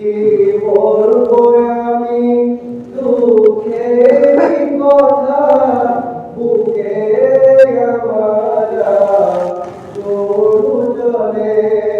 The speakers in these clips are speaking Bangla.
কি বলব আমি দুঃখের কথা বুকে আমার চলে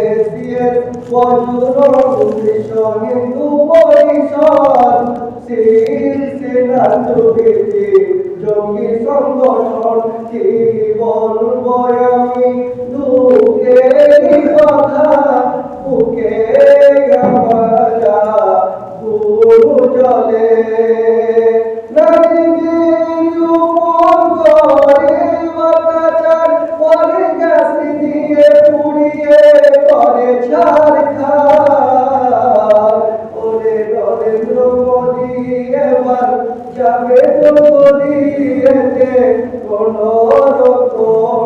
এসিয়ের বজ্র মিশন হিন্দু পরিষদ শিবসেনা জগিতে জঙ্গি সংগঠন কি বলব আমি দুঃখে কথা বুকে আমার গুরু জলে আমার যাবে কোনো রকম